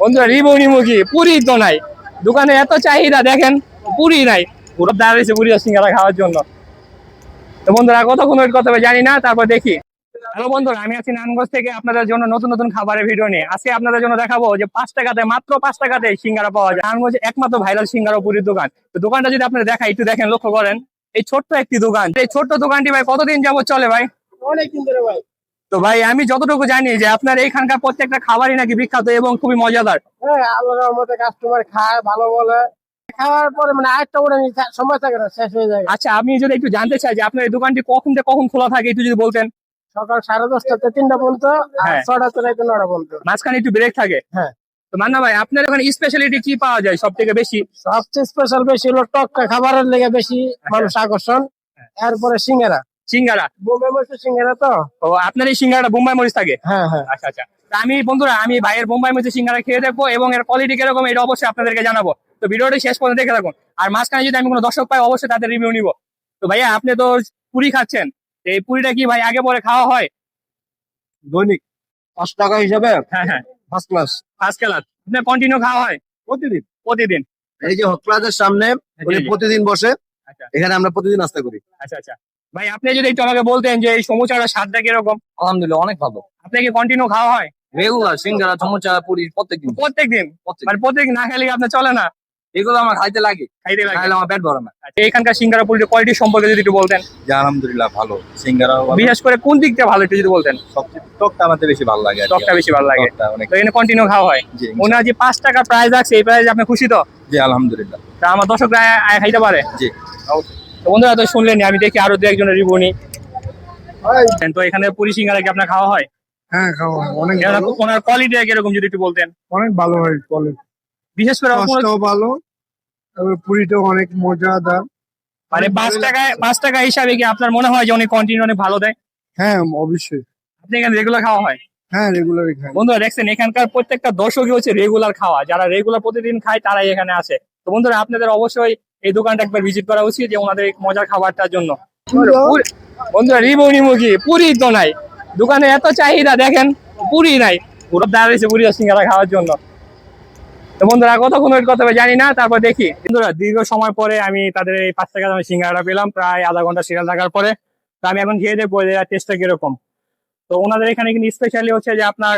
বন্ধুরা, রিবো নিমুখী, পুরি তো নাই। দোকানে এত চাহিদা, দেখেন, পুরি নাই। পুরো দাঁড়িয়েছে পুরি সিঙ্গারা খাওয়ার জন্য। তো বন্ধুরা, কতক্ষণ ওয়েট করতে হবে জানি না, তারপর দেখি। হ্যালো বন্ধুরা, আমি আছি নানগঞ্জ থেকে আপনাদের জন্য নতুন নতুন খাবারের ভিডিও নিয়ে। আজকে আপনাদের জন্য দেখাবো যে পাঁচ টাকাতে, মাত্র পাঁচ টাকাতে সিঙ্গারা পাওয়া যায়। নানগঞ্জ একমাত্র ভাইরাল সিঙ্গারা পুরীর দোকান। তো দোকানটা যদি আপনারা দেখাই, একটু দেখেন, লক্ষ্য করেন। এই ছোট্ট একটি দোকান। এই ছোট্ট দোকানটি ভাই কতদিন যাবত চলে ভাই? অনেকদিন ধরে ভাই। তো ভাই আমি যতটুকু জানি যে আপনার এইখানকার প্রত্যেকটা খাবারই নাকি বিখ্যাত এবং খুবই মজাদার। হ্যাঁ আল্লাহর মতো কাস্টমার খায় ভালো বলে। খাওয়ার পরে মানে ওটা সময় থাকে না শেষ হয়ে যায়। আচ্ছা আমি যদি একটু জানতে চাই যে আপনার এই দোকানটি কখন থেকে কখন খোলা থাকে একটু যদি বলতেন। সকাল সাড়ে দশটাতে তিনটা পর্যন্ত আর হ্যাঁ। নটা পর্যন্ত। মাঝখানে একটু ব্রেক থাকে। হ্যাঁ। তো মান্না ভাই আপনার ওখানে স্পেশালিটি কি পাওয়া যায় সব থেকে বেশি? সবচেয়ে স্পেশাল বেশি হলো টকটা খাবারের লেগে বেশি মানুষ আকর্ষণ। এরপরে সিঙ্গারা। সিঙ্গারা। বোম্বে মরিচ সিঙ্গারা তো? ও আপনার এই সিঙ্গারাটা বোম্বাই মরিচ থাকে? হ্যাঁ হ্যাঁ। আচ্ছা আচ্ছা। আমি বন্ধুরা আমি ভাইয়ের বোম্বাই মরিচের সিঙ্গারা খেয়ে দেখব এবং এর কোয়ালিটি কীরকম এটা অবশ্যই আপনাদেরকে জানাব। তো ভিডিওটি শেষ পর্যন্ত দেখে থাকুন। আর মাঝখানে যদি আমি কোনো দর্শক পাই অবশ্যই তাদের রিভিউ নিব। তো ভাইয়া আপনি তো পুরি খাচ্ছেন। এই পুরিটা কি ভাই আগে পরে খাওয়া হয়? দৈনিক। পাঁচ টাকা হিসাবে হ্যাঁ হ্যাঁ। ফার্স্ট ক্লাস ফার্স্ট ক্লাস আপনার কন্টিনিউ খাওয়া হয়? প্রতিদিন। প্রতিদিন। এই যে হক সামনে জি। প্রতিদিন বসে আচ্ছা। এখানে আমরা প্রতিদিন নাস্তা করি। আচ্ছা আচ্ছা। ভাই আপনি যদি একটু আমাকে বলতেন যে এই সমুচাটার স্বাদটা কীরকম? আলহামদুলিল্লাহ অনেক ভালো। আপনাকে কন্টিনিউ খাওয়া হয়? রেগুলার সিঙ্গারা সমুচা পুরি প্রত্যেকদিন। প্রত্যেকদিন? প্রত্যেক মানে প্রত্যেকদিন না খেলে কি আপনার চলে না? এগুলো আমার খাইতে লাগে। খাইতে লাগে। খাইলে আমার পেট ভরে না। আচ্ছা, এখানকার সিঙ্গারা পুরির কোয়ালিটি সম্পর্কে যদি একটু বলতেন। যে আলহামদুলিল্লাহ ভালো। সিঙ্গারা বিশেষ করে কোন দিক থেকে ভালো একটু যদি বলতেন? সবচেয়ে টকটা আমাদের বেশি ভালো লাগে টকটা বেশি ভালো লাগে। তো এখানে কন্টিনিউ খাওয়া হয়। জি ওনার যে পাঁচ টাকা প্রাইস আছে এই প্রাইস আপনি খুশি তো? জি আলহামদুলিল্লাহ। তা আমার দর্শকরা খাইতে পারে? জি। তো বন্ধুরা তো শুনলেন আমি দেখি আরও দু একজনের রিভিউ নিই। তো এখানে পুরি সিঙ্গারা কি আপনার খাওয়া হয়? হ্যাঁ খাওয়া অনেক ওনার কোয়ালিটি কীরকম যদি একটু বলতেন? অনেক ভালো হয় বিশেষ করে কোনো- ভালো পুরিটাও অনেক মজাদার। মানে পাঁচ টাকায় পাঁচ টাকা হিসাবে কি আপনার মনে হয় যে অনেক কন্টিনিউ অনেক ভালো দেয়? হ্যাঁ অবশ্যই। আপনি এখানে রেগুলার খাওয়া হয়? হ্যাঁ রেগুলারই খাই। বন্ধুরা দেখছেন এখানকার প্রত্যেকটা দর্শকই হচ্ছে রেগুলার খাওয়া। যারা রেগুলার প্রতিদিন খায় তারাই এখানে আসে। তো বন্ধুরা আপনাদের অবশ্যই এই দোকানটা একবার ভিজিট করা উচিত যে ওনাদের মজার খাবারটার জন্য। বন্ধুরা রিবো নিমুখী পুরি তো নাই। দোকানে এত চাহিদা দেখেন পুরি নাই। পুরো দাঁড়িয়েছে পুরি সিঙ্গারা খাওয়ার জন্য। তো বন্ধুরা কতক্ষণ ওয়েট করতে হবে জানি না তারপর দেখি। বন্ধুরা দীর্ঘ সময় পরে আমি তাদের এই পাঁচ টাকা দামের সিঙ্গারা পেলাম প্রায় আধা ঘণ্টা সিরিয়াল থাকার পরে। তো আমি এখন খেয়ে দেখব যে টেস্টটা কীরকম। তো ওনাদের এখানে কিন্তু স্পেশালি হচ্ছে যে আপনার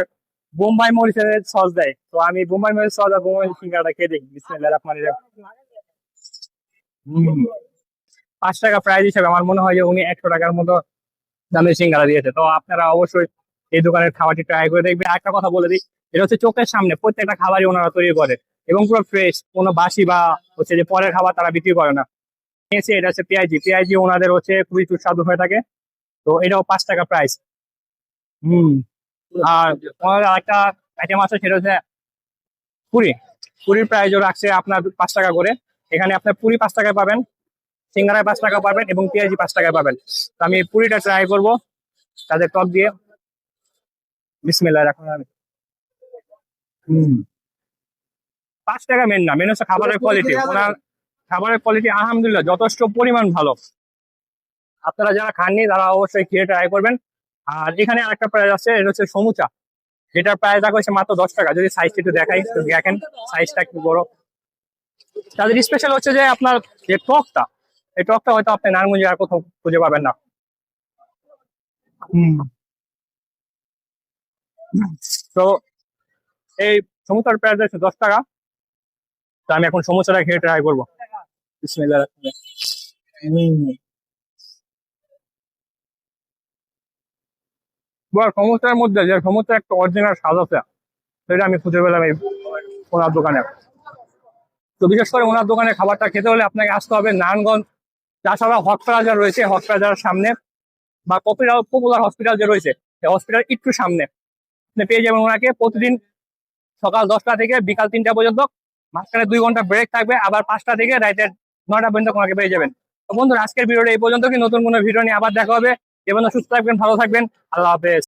বোম্বাই মরিচের সস দেয়। তো আমি বোম্বাই মরিচ সস আর বোম্বাই সিঙ্গারাটা খেয়ে দেখি। বিসমিল্লাহ রহমান পাঁচ টাকা প্রাইস হিসেবে আমার মনে হয় যে উনি একশো টাকার মতো দামের সিঙ্গারা দিয়েছে। তো আপনারা অবশ্যই এই দোকানের খাবারটি ট্রাই করে দেখবেন। একটা কথা বলে দিই, এটা হচ্ছে চোখের সামনে। প্রত্যেকটা খাবারই ওনারা তৈরি করে এবং পুরো ফ্রেশ কোনো বাসি বা হচ্ছে যে পরের খাবার তারা বিক্রি করে না। নিয়েছি, এটা হচ্ছে পেঁয়াজি পেঁয়াজি ওনাদের হচ্ছে খুবই সুস্বাদু হয়ে থাকে। তো এটাও পাঁচ টাকা প্রাইস হুম। আর ওনাদের আরেকটা আইটেম আছে, সেটা হচ্ছে পুরি। পুরির প্রাইসও রাখছে আপনার পাঁচ টাকা করে। এখানে আপনার পুরি পাঁচ টাকায় পাবেন সিঙ্গারায় পাঁচ টাকা পাবেন এবং পেঁয়াজি পাঁচ টাকায় পাবেন। তো আমি পুরিটা ট্রাই করব তাদের টক দিয়ে। বিসমিল্লাহ রাখুন আমি। হুম। পাঁচ টাকা মেন না মেন হচ্ছে খাবারের কোয়ালিটি ওনার খাবারের কোয়ালিটি আলহামদুলিল্লাহ যথেষ্ট পরিমাণ ভালো। আপনারা যারা খাননি তারা অবশ্যই খেয়ে ট্রাই করবেন। আর এখানে আরেকটা প্রাইস আছে এটা হচ্ছে সমুচা। যেটার প্রাইস রাখা হচ্ছে মাত্র দশ টাকা। যদি সাইজটা একটু দেখাই দেখেন সাইজটা একটু বড়। তাদের স্পেশাল হচ্ছে যে আপনার যে টকটা এই টকটা হয়তো আপনি নারায়ণগঞ্জে আর কোথাও খুঁজে পাবেন না। তো এই সমুচার প্রাইস হচ্ছে দশ টাকা। তো আমি এখন সমুচাটা খেয়ে ট্রাই করব। সমুচার মধ্যে যে সমুচার একটা অরিজিনাল স্বাদ আছে সেটা আমি খুঁজে পেলাম এই ওনার দোকানে। তো বিশেষ করে ওনার দোকানে খাবারটা খেতে হলে আপনাকে আসতে হবে নারায়ণগঞ্জ। তাছাড়া হসপিটাল রয়েছে হসপিটালের সামনে, বা পপুলার পপুলার হসপিটাল যে রয়েছে হসপিটাল একটু সামনে। আপনি পেয়ে যাবেন ওনাকে প্রতিদিন সকাল দশটা থেকে বিকাল তিনটা পর্যন্ত। মাঝখানে দুই ঘণ্টা ব্রেক থাকবে, আবার পাঁচটা থেকে রাইতের নয়টা পর্যন্ত ওনাকে পেয়ে যাবেন। তো বন্ধুরা, আজকের ভিডিওটা এই পর্যন্ত কি নতুন কোনো ভিডিও নিয়ে আবার দেখা হবে। এবং সুস্থ থাকবেন, ভালো থাকবেন। আল্লাহ হাফেজ।